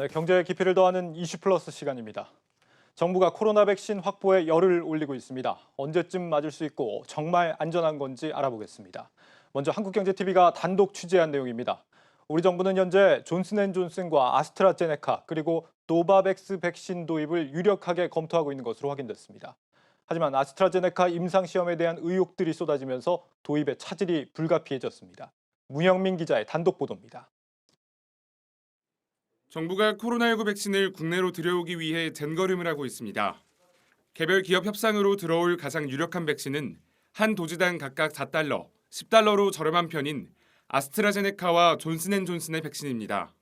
네, 경제의 깊이를 더하는 이슈 플러스 시간입니다. 정부가 코로나 백신 확보에 열을 올리고 있습니다. 언제쯤 맞을 수 있고 정말 안전한 건지 알아보겠습니다. 먼저 한국경제TV가 단독 취재한 내용입니다. 우리 정부는 현재 존슨앤존슨과 아스트라제네카 그리고 노바백스 백신 도입을 유력하게 검토하고 있는 것으로 확인됐습니다. 하지만 아스트라제네카 임상 시험에 대한 의혹들이 쏟아지면서 도입의 차질이 불가피해졌습니다. 문영민 기자의 단독 보도입니다. 정부가 코로나19 백신을 국내로 들여오기 위해 젠걸음을 하고 있습니다. 개별 기업 협상으로 들어올 가장 유력한 백신은 한 도지당 각각 4달러, 10달러로 저렴한 편인 아스트라제네카와 존슨앤존슨의 백신입니다.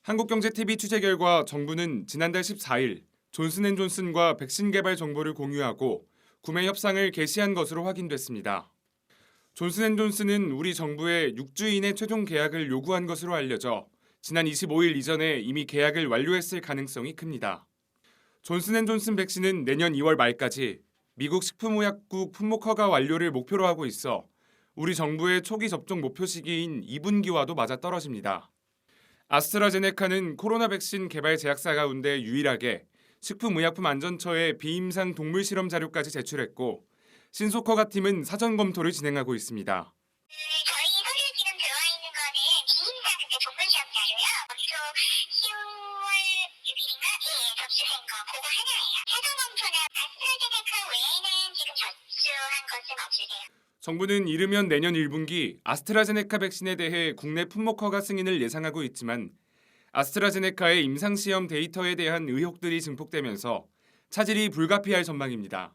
한국경제TV 취재 결과 정부는 지난달 14일 존슨앤존슨과 백신 개발 정보를 공유하고 구매 협상을 개시한 것으로 확인됐습니다. 존슨앤존슨은 우리 정부에 6주 이내 최종 계약을 요구한 것으로 알려져 지난 25일 이전에 이미 계약을 완료했을 가능성이 큽니다. 존슨앤존슨 백신은 내년 2월 말까지 미국 식품의약국 품목 허가 완료를 목표로 하고 있어 우리 정부의 초기 접종 목표 시기인 2분기와도 맞아 떨어집니다. 아스트라제네카는 코로나 백신 개발 제약사 가운데 유일하게 식품의약품안전처에 비임상 동물 실험 자료까지 제출했고 신속허가 팀은 사전 검토를 진행하고 있습니다. 정부는 이르면 내년 1분기 아스트라제네카 백신에 대해 국내 품목 허가 승인을 예상하고 있지만 아스트라제네카의 임상 시험 데이터에 대한 의혹들이 증폭되면서 차질이 불가피할 전망입니다.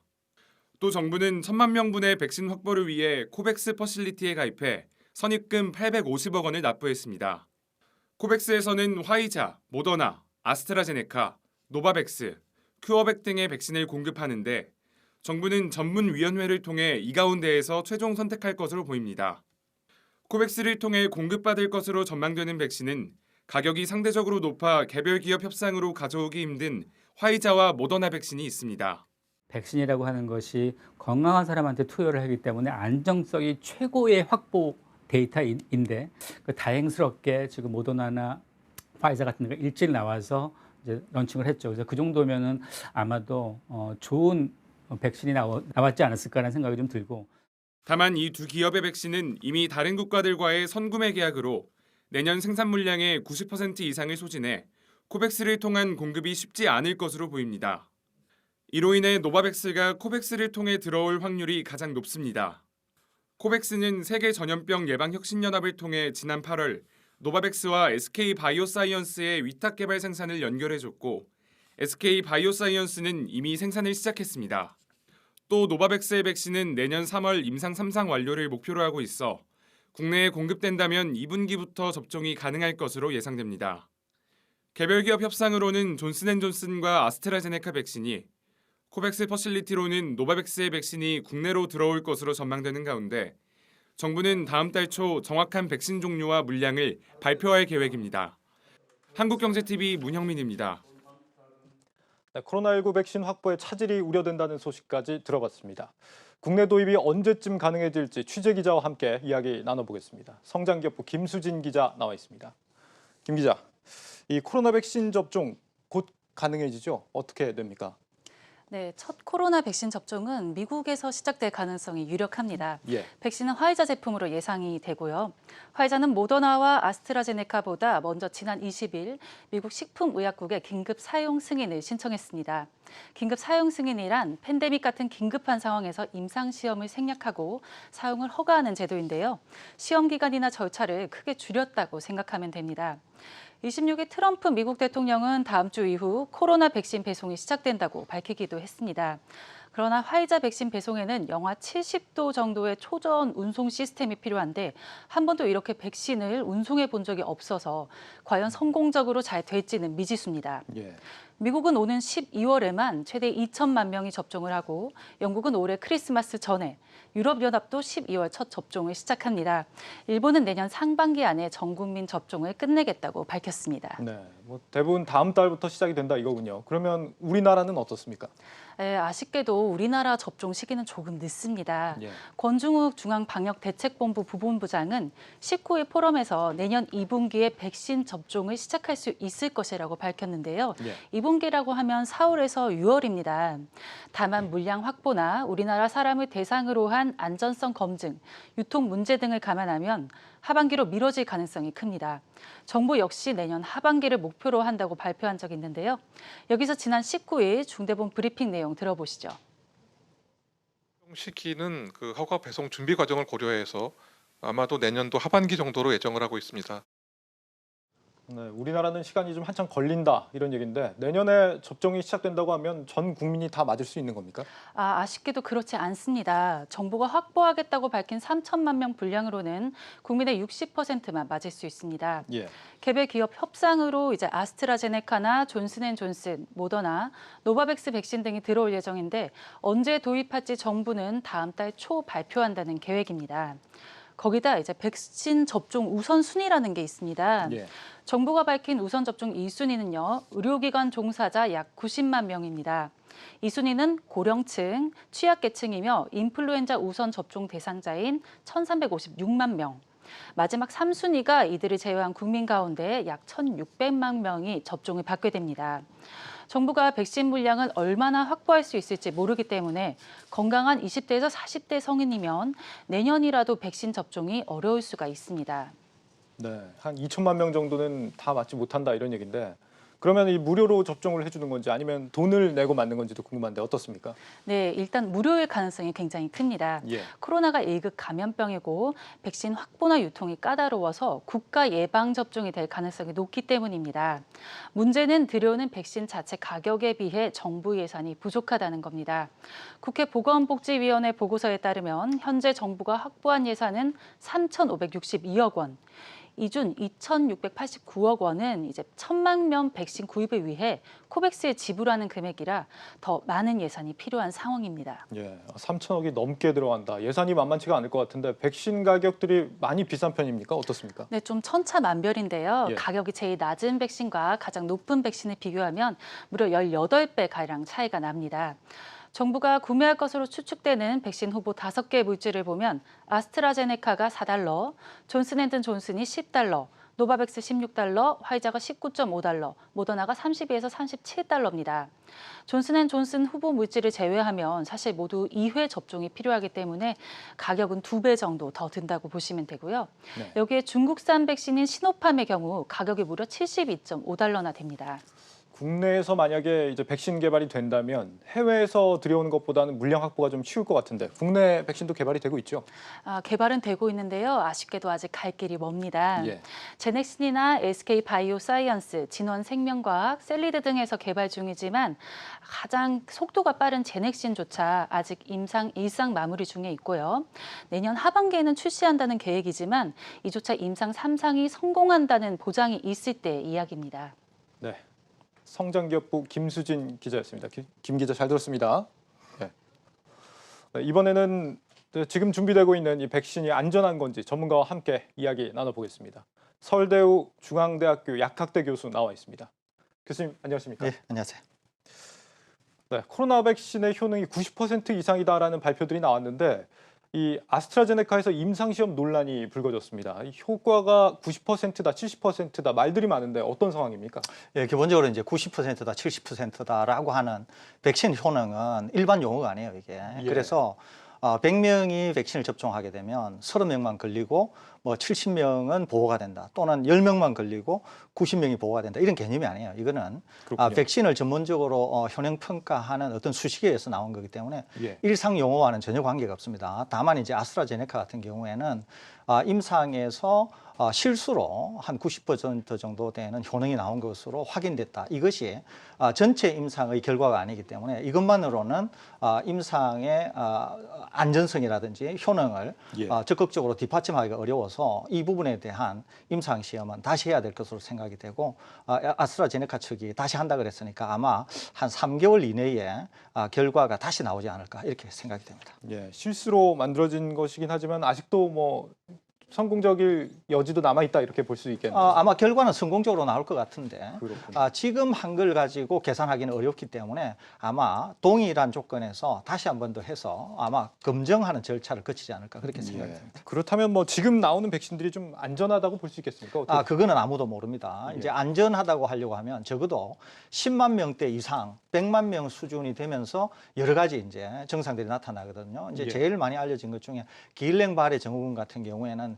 또 정부는 천만 명분의 백신 확보를 위해 코백스 퍼실리티에 가입해 선입금 850억 원을 납부했습니다. 코백스에서는 화이자, 모더나, 아스트라제네카, 노바백스, 큐어백 등의 백신을 공급하는데 정부는 전문위원회를 통해 이 가운데에서 최종 선택할 것으로 보입니다. 코백스를 통해 공급받을 것으로 전망되는 백신은 가격이 상대적으로 높아 개별 기업 협상으로 가져오기 힘든 화이자와 모더나 백신이 있습니다. 백신이라고 하는 것이 건강한 사람한테 투여를 하기 때문에 안정성이 최고의 확보 데이터인데 그 다행스럽게 지금 모더나나 파이자 같은 데가 일찍 나와서 런칭을 했죠. 그래서 그 정도면은 아마도 어, 좋은 백신이 나와, 나왔지 않았을까라는 생각이 좀 들고 다만 이 두 기업의 백신은 이미 다른 국가들과의 선구매 계약으로 내년 생산 물량의 90% 이상을 소진해 코백스를 통한 공급이 쉽지 않을 것으로 보입니다. 이로 인해 노바백스가 코백스를 통해 들어올 확률이 가장 높습니다. 코백스는 세계 전염병 예방 혁신 연합을 통해 지난 8월 노바백스와 SK 바이오사이언스의 위탁 개발 생산을 연결해 줬고 SK 바이오사이언스는 이미 생산을 시작했습니다. 또 노바백스의 백신은 내년 3월 임상 3상 완료를 목표로 하고 있어 국내에 공급된다면 2분기부터 접종이 가능할 것으로 예상됩니다. 개별 기업 협상으로는 존슨앤존슨과 아스트라제네카 백신이 코백스 퍼실리티로는 노바백스의 백신이 국내로 들어올 것으로 전망되는 가운데 정부는 다음 달 초 정확한 백신 종류와 물량을 발표할 계획입니다. 한국경제TV 문형민입니다. 네, 코로나19 백신 확보에 차질이 우려된다는 소식까지 들어봤습니다. 국내 도입이 언제쯤 가능해질지 취재 기자와 함께 이야기 나눠보겠습니다. 성장기업부 김수진 기자 나와 있습니다. 김 기자, 이 코로나 백신 접종 곧 가능해지죠? 어떻게 됩니까? 네, 첫 코로나 백신 접종은 미국에서 시작될 가능성이 유력합니다. 예. 백신은 화이자 제품으로 예상이 되고요. 화이자는 모더나와 아스트라제네카보다 먼저 지난 20일 미국 식품의약국에 긴급 사용 승인을 신청했습니다. 긴급 사용 승인이란 팬데믹 같은 긴급한 상황에서 임상 시험을 생략하고 사용을 허가하는 제도인데요. 시험 기간이나 절차를 크게 줄였다고 생각하면 됩니다. 26일 트럼프 미국 대통령은 다음 주 이후 코로나 백신 배송이 시작된다고 밝히기도 했습니다. 그러나 화이자 백신 배송에는 영하 70도 정도의 초저온 운송 시스템이 필요한데 한 번도 이렇게 백신을 운송해 본 적이 없어서 과연 성공적으로 잘 될지는 미지수입니다. 예. 미국은 오는 12월에만 최대 2천만 명이 접종을 하고 영국은 올해 크리스마스 전에 유럽연합도 12월 첫 접종을 시작합니다. 일본은 내년 상반기 안에 전 국민 접종을 끝내겠다고 밝혔습니다. 네. 뭐 대부분 다음 달부터 시작이 된다 이거군요. 그러면 우리나라는 어떻습니까? 예, 아쉽게도 우리나라 접종 시기는 조금 늦습니다. 예. 권중욱 중앙방역대책본부 부본부장은 19일 포럼에서 내년 2분기에 백신 접종을 시작할 수 있을 것이라고 밝혔는데요. 예. 2분기라고 하면 4월에서 6월입니다. 다만 물량 확보나 우리나라 사람을 대상으로 한 안전성 검증, 유통 문제 등을 감안하면 하반기로 미뤄질 가능성이 큽니다. 정부 역시 내년 하반기를 목표로 한다고 발표한 적이 있는데요. 여기서 지난 19일 중대본 브리핑 내용 들어보시죠. 시기는 그 허가 배송 준비 과정을 고려해서 아마도 내년도 하반기 정도로 예정을 하고 있습니다. 네, 우리나라는 시간이 좀 한참 걸린다 이런 얘기인데 내년에 접종이 시작된다고 하면 전 국민이 다 맞을 수 있는 겁니까? 아, 아쉽게도 그렇지 않습니다. 정부가 확보하겠다고 밝힌 3천만 명 분량으로는 국민의 60%만 맞을 수 있습니다. 예. 개별 기업 협상으로 이제 아스트라제네카나 존슨앤존슨, 모더나, 노바백스 백신 등이 들어올 예정인데 언제 도입할지 정부는 다음 달 초 발표한다는 계획입니다. 거기다 이제 백신 접종 우선 순위라는 게 있습니다. 예. 정부가 밝힌 우선 접종 2순위는요. 의료기관 종사자 약 90만 명입니다. 2순위는 고령층, 취약계층이며 인플루엔자 우선 접종 대상자인 1,356만 명. 마지막 3순위가 이들을 제외한 국민 가운데 약 1,600만 명이 접종을 받게 됩니다. 정부가 백신 물량을 얼마나 확보할 수 있을지 모르기 때문에 건강한 20대에서 40대 성인이면 내년이라도 백신 접종이 어려울 수가 있습니다. 네, 한 2천만 명 정도는 다 맞지 못한다 이런 얘기인데 그러면 이 무료로 접종을 해주는 건지 아니면 돈을 내고 맞는 건지도 궁금한데 어떻습니까? 네, 일단 무료일 가능성이 굉장히 큽니다. 예. 코로나가 1급 감염병이고 백신 확보나 유통이 까다로워서 국가 예방 접종이 될 가능성이 높기 때문입니다. 문제는 들여오는 백신 자체 가격에 비해 정부 예산이 부족하다는 겁니다. 국회 보건복지위원회 보고서에 따르면 현재 정부가 확보한 예산은 3,562억 원. 이준 2,689억 원은 이제 천만 명 백신 구입을 위해 코백스에 지불하는 금액이라 더 많은 예산이 필요한 상황입니다. 예, 3천억이 넘게 들어간다. 예산이 만만치가 않을 것 같은데 백신 가격들이 많이 비싼 편입니까? 어떻습니까? 네, 좀 천차만별인데요. 예. 가격이 제일 낮은 백신과 가장 높은 백신을 비교하면 무려 18배 가량 차이가 납니다. 정부가 구매할 것으로 추측되는 백신 후보 5개 물질을 보면 아스트라제네카가 4달러, 존슨앤든존슨이 10달러, 노바백스 16달러, 화이자가 19.5달러, 모더나가 32에서 37달러입니다. 존슨앤존슨 후보 물질을 제외하면 사실 모두 2회 접종이 필요하기 때문에 가격은 2배 정도 더 든다고 보시면 되고요. 네. 여기에 중국산 백신인 시노팜의 경우 가격이 무려 72.5달러나 됩니다. 국내에서 만약에 이제 백신 개발이 된다면 해외에서 들여오는 것보다는 물량 확보가 좀 쉬울 것 같은데 국내 백신도 개발이 되고 있죠. 아, 개발은 되고 있는데요. 아쉽게도 아직 갈 길이 멉니다. 예. 제넥슨이나 SK 바이오사이언스, 진원 생명과학, 셀리드 등에서 개발 중이지만 가장 속도가 빠른 제넥신조차 아직 임상 일상 마무리 중에 있고요. 내년 하반기에는 출시한다는 계획이지만 이조차 임상 3상이 성공한다는 보장이 있을 때 이야기입니다. 네. 성장기업부 김수진 기자였습니다. 기- 김 기자 잘 들었습니다. 네. 네, 이번에는 네, 지금 준비되고 있는 이 백신이 안전한 건지 전문가와 함께 이야기 나눠보겠습니다. 서울대우 중앙대학교 약학대 교수 나와 있습니다. 교수님 안녕하십니까? 네, 안녕하세요. 네, 코로나 백신의 효능이 90% 이상이다라는 발표들이 나왔는데 이 아스트라제네카에서 임상 시험 논란이 불거졌습니다. 이 효과가 90%다, 70%다 말들이 많은데 어떤 상황입니까? 예, 기본적으로 이제 90%다, 70%다라고 하는 백신 효능은 일반 용어가 아니에요, 이게. 예. 그래서 어, 100명이 백신을 접종하게 되면 30명만 걸리고 뭐 70명은 보호가 된다. 또는 10명만 걸리고 90명이 보호가 된다. 이런 개념이 아니에요. 이거는. 아, 백신을 전문적으로 어, 효능 평가하는 어떤 수식에서 나온 거기 때문에 예. 일상 용어와는 전혀 관계가 없습니다. 다만 이제 아스트라제네카 같은 경우에는 아, 임상에서 아, 실수로 한 90% 정도 되는 효능이 나온 것으로 확인됐다. 이것이 아, 전체 임상의 결과가 아니기 때문에 이것만으로는 아, 임상의 아, 안전성이라든지 효능을 예. 아, 적극적으로 뒷받침하기가 어려워서 이 부분에 대한 임상 시험은 다시 해야 될 것으로 생각이 되고 아, 아스트라제네카 측이 다시 한다 그랬으니까 아마 한 3개월 이내에 아, 결과가 다시 나오지 않을까 이렇게 생각이 됩니다. 예, 실수로 만들어진 것이긴 하지만 아직도 뭐 성공적일 여지도 남아 있다 이렇게 볼 수 있겠네요. 아, 아마 결과는 성공적으로 나올 것 같은데 그렇군요. 아, 지금 한걸 가지고 계산하기는 어렵기 때문에 아마 동일한 조건에서 다시 한 번 더 해서 아마 검증하는 절차를 거치지 않을까 그렇게 생각이 예. 듭니다. 그렇다면 뭐 지금 나오는 백신들이 좀 안전하다고 볼 수 있겠습니까? 어떻게 아, 그거는 아무도 모릅니다. 예. 이제 안전하다고 하려고 하면 적어도 10만 명대 이상, 100만 명 수준이 되면서 여러 가지 이제 증상들이 나타나거든요. 이제 예. 제일 많이 알려진 것 중에 기일랭바레 증후군 같은 경우에는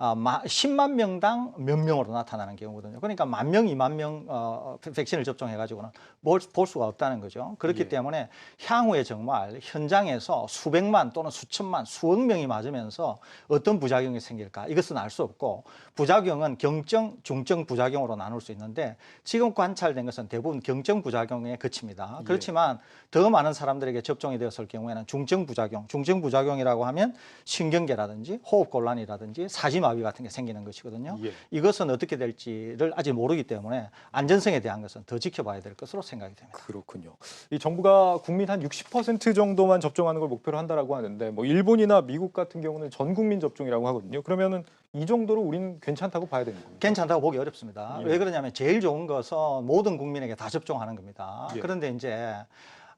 10만 명당 몇 명으로 나타나는 경우거든요. 그러니까 만 명, 2만 명 어, 백신을 접종해 가지고는 볼, 볼 수가 없다는 거죠. 그렇기 예. 때문에 향후에 정말 현장에서 수백만 또는 수천만, 수억 명이 맞으면서 어떤 부작용이 생길까 이것은 알 수 없고 부작용은 경증, 중증 부작용으로 나눌 수 있는데 지금 관찰된 것은 대부분 경증 부작용에 그칩니다. 예. 그렇지만 더 많은 사람들에게 접종이 되었을 경우에는 중증 부작용, 중증 부작용이라고 하면 신경계라든지 호흡 곤란이라든지 사지마 비 같은 게 생기는 것이거든요. 예. 이것은 어떻게 될지를 아직 모르기 때문에 안전성에 대한 것은 더 지켜봐야 될 것으로 생각이 됩니다. 그렇군요. 이 정부가 국민 한 60% 정도만 접종하는 걸 목표로 한다라고 하는데 뭐 일본이나 미국 같은 경우는 전 국민 접종이라고 하거든요. 그러면은 이 정도로 우리는 괜찮다고 봐야 되는 겁니다. 괜찮다고 보기 어렵습니다. 예. 왜 그러냐면 제일 좋은 것은 모든 국민에게 다 접종하는 겁니다. 예. 그런데 이제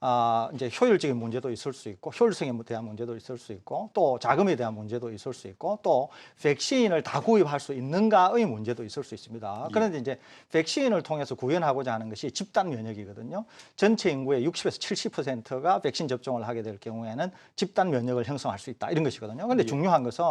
아, 이제 효율적인 문제도 있을 수 있고 효율성에 대한 문제도 있을 수 있고 또 자금에 대한 문제도 있을 수 있고 또 백신을 다 구입할 수 있는가의 문제도 있을 수 있습니다. 예. 그런데 이제 백신을 통해서 구현하고자 하는 것이 집단 면역이거든요. 전체 인구의 60에서 70%가 백신 접종을 하게 될 경우에는 집단 면역을 형성할 수 있다 이런 것이거든요. 그런데 예. 중요한 것은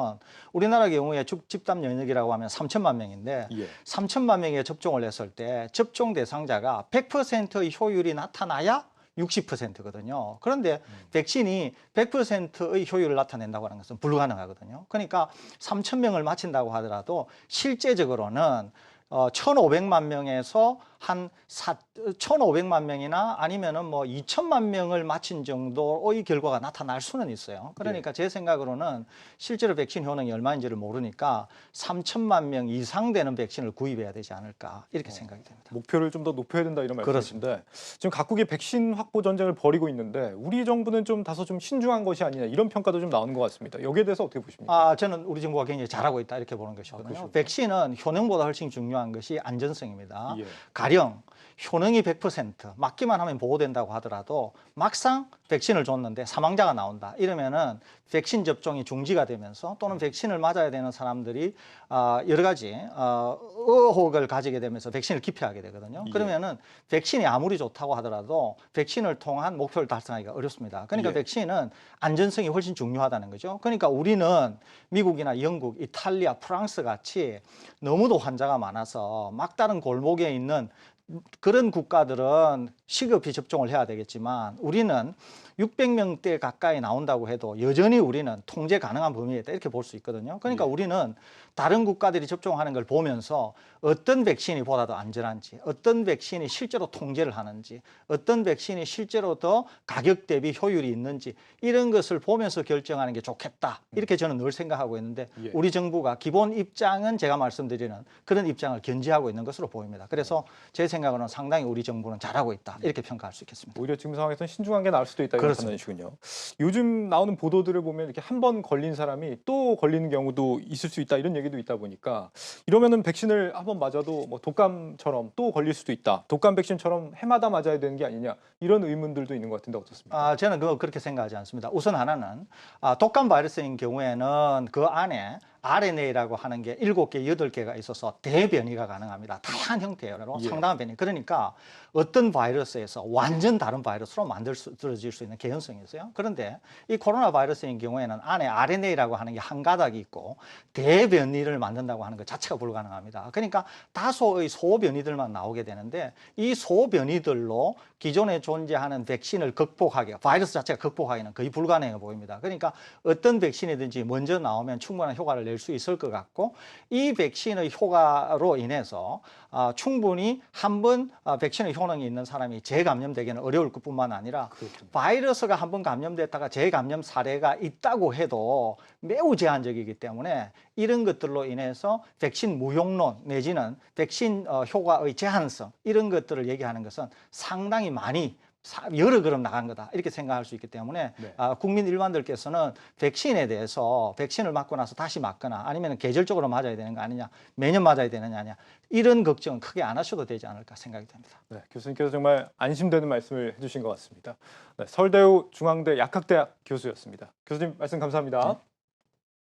우리나라 경우에 집- 집단 면역이라고 하면 3천만 명인데 예. 3천만 명에 접종을 했을 때 접종 대상자가 100%의 효율이 나타나야 60%거든요. 그런데 백신이 100%의 효율을 나타낸다고 하는 것은 불가능하거든요. 그러니까 3천 명을 맞힌다고 하더라도 실제적으로는 어, 1,500만 명에서 한 사, 1,500만 명이나 아니면은 뭐 2천만 명을 맞힌 정도의 결과가 나타날 수는 있어요. 그러니까 제 생각으로는 실제로 백신 효능이 얼마인지를 모르니까 3천만 명 이상 되는 백신을 구입해야 되지 않을까 이렇게 생각이 됩니다. 목표를 좀 더 높여야 된다 이런 말씀이신데 지금 각국이 백신 확보 전쟁을 벌이고 있는데 우리 정부는 좀 다소 좀 신중한 것이 아니냐 이런 평가도 좀 나오는 것 같습니다. 여기에 대해서 어떻게 보십니까? 아, 저는 우리 정부가 굉장히 잘하고 있다 이렇게 보는 아, 것이거든요. 그러시군요. 백신은 효능보다 훨씬 중요한 것이 안전성입니다. 예. 가령 효능이 100% 맞기만 하면 보호된다고 하더라도 막상 백신을 줬는데 사망자가 나온다 이러면은 백신 접종이 중지가 되면서 또는 백신을 맞아야 되는 사람들이 아, 여러 가지 어, 의혹을 가지게 되면서 백신을 기피하게 되거든요. 예. 그러면은 백신이 아무리 좋다고 하더라도 백신을 통한 목표를 달성하기가 어렵습니다. 그러니까 예. 백신은 안전성이 훨씬 중요하다는 거죠. 그러니까 우리는 미국이나 영국, 이탈리아, 프랑스 같이 너무도 환자가 많아서 막다른 골목에 있는 그런 국가들은 시급히 접종을 해야 되겠지만 우리는 600명대 가까이 나온다고 해도 여전히 우리는 통제 가능한 범위에 있다 이렇게 볼 수 있거든요. 그러니까 예. 우리는 다른 국가들이 접종하는 걸 보면서 어떤 백신이 보다 더 안전한지, 어떤 백신이 실제로 통제를 하는지, 어떤 백신이 실제로 더 가격 대비 효율이 있는지 이런 것을 보면서 결정하는 게 좋겠다. 이렇게 저는 늘 생각하고 있는데 예. 우리 정부가 기본 입장은 제가 말씀드리는 그런 입장을 견지하고 있는 것으로 보입니다. 그래서 제 생각으로는 상당히 우리 정부는 잘하고 있다. 이렇게 평가할 수 있겠습니다. 오히려 지금 상황에서는 신중한 게 나을 수도 있다 이런 그렇습니다. 판단이시군요. 요즘 나오는 보도들을 보면 이렇게 한 번 걸린 사람이 또 걸리는 경우도 있을 수 있다 이런 얘기도 있다 보니까 이러면은 백신을 한 번 맞아도 뭐 독감처럼 또 걸릴 수도 있다. 독감 백신처럼 해마다 맞아야 되는 게 아니냐 이런 의문들도 있는 것 같은데 어떻습니까? 아, 저는 그거 그렇게 생각하지 않습니다. 우선 하나는 아, 독감 바이러스인 경우에는 그 안에 RNA라고 하는 게 일곱 개, 여덟 개가 있어서 대변이가 가능합니다. 다양한 형태로 예. 상당한 변이. 그러니까 어떤 바이러스에서 완전 다른 바이러스로 만들어질 수 있는 개연성이 있어요. 그런데 이 코로나 바이러스인 경우에는 안에 RNA라고 하는 게 한 가닥이 있고 대변이를 만든다고 하는 것 자체가 불가능합니다. 그러니까 다소의 소변이들만 나오게 되는데 이 소변이들로 기존에 존재하는 백신을 극복하기, 바이러스 자체가 극복하기는 거의 불가능해 보입니다. 그러니까 어떤 백신이든지 먼저 나오면 충분한 효과를 낼 수 있을 것 같고 이 백신의 효과로 인해서 아, 충분히 한번 아, 백신의 효능이 있는 사람이 재감염되기는 어려울 것뿐만 아니라 바이러스가 한 번 감염됐다가 재감염 사례가 있다고 해도 매우 제한적이기 때문에 이런 것들로 인해서 백신 무용론 내지는 백신 어, 효과의 제한성 이런 것들을 얘기하는 것은 상당히 많이 사- 여러 걸음 나간 거다 이렇게 생각할 수 있기 때문에 네. 아, 국민 일반들께서는 백신에 대해서 백신을 맞고 나서 다시 맞거나 아니면 계절적으로 맞아야 되는 거 아니냐 매년 맞아야 되느냐 아니냐 이런 걱정은 크게 안 하셔도 되지 않을까 생각이 됩니다. 네, 교수님께서 정말 안심되는 말씀을 해주신 것 같습니다. 네, 서울대우 중앙대 약학대학 교수였습니다. 교수님 말씀 감사합니다.